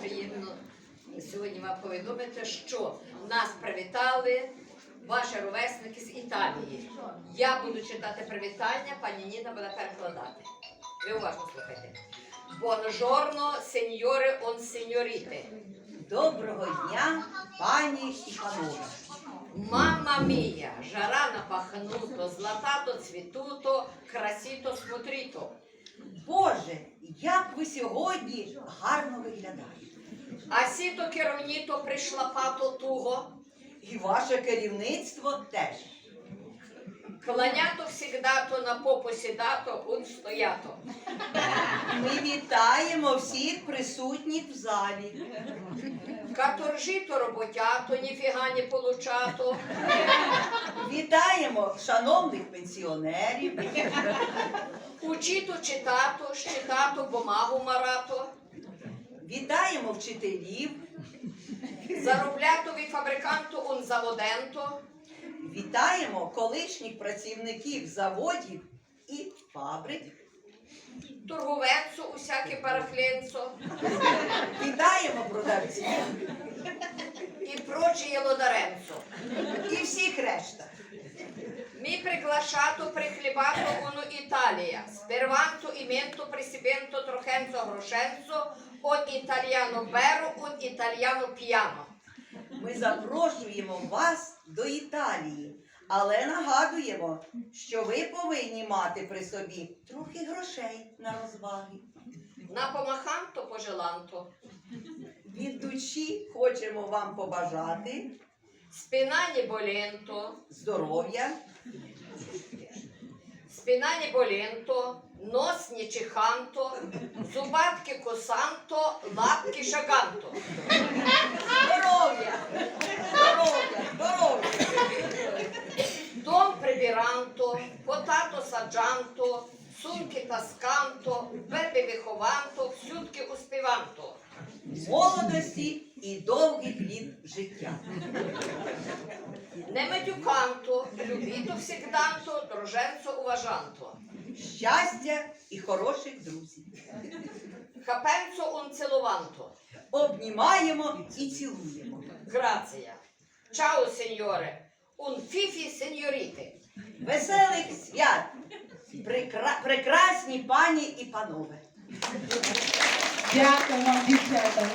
приємно сьогодні вам повідомити, що нас привітали ваші ровесники з Італії. Я буду читати привітання, пані Ніна буде перекладати. Ви уважно слухайте. Buongiorno, signore on signorite. Доброго дня, пані і панове. Мамма мія, жара напахнуто, златато цвітуто, красіто смотріто. Боже, як ви сьогодні гарно виглядаєте. А сіто керівніто пришлапато туго, І ваше керівництво теж. кланято всігдато на попу сідато, ун стоято. Ми вітаємо всіх присутніх в залі. Каторжито роботято, ніфіга не получато. Вітаємо шановних пенсіонерів. Учито читато, щитато, бумагу марато. Вітаємо вчителів. Зароблятові фабриканту он заводенто. Вітаємо колишніх працівників заводів і фабрик. Торговецу усяке парафлінцо. Вітаємо продавців і прочее лодаренцо. і всіх решта. Mi приглашато прихлібато уну Італія. Сперванто іменто присібенто трохенцо грошенцо, от італіано беру, от італіано п'яно. Ми запрошуємо вас до Італії, але нагадуємо, що ви повинні мати при собі трохи грошей на розваги. На помаханто пожеланто. Від душі хочемо вам побажати Спінані боленто, здоров'я, спінані боленто, нос не чиханто, зубатки косанто, лапки шаганто. здоров'я, здоров'я, здоров'я. Дом прибіранто, потато саджанто, сумки тасканто, бебі вихованто, всюдки успіванто. молодості і довгих літ життя. Не медюканто, любіто всігданто, друженцо уважанто. Щастя і хороших друзів. Хапенцо унцелованто. Обнімаємо і цілуємо. Грація. Чао, сеньоре. Un фіфі сеньоріти. Веселих свят! Прекра- прекрасні пані і панове! Дякую вам, дівчата.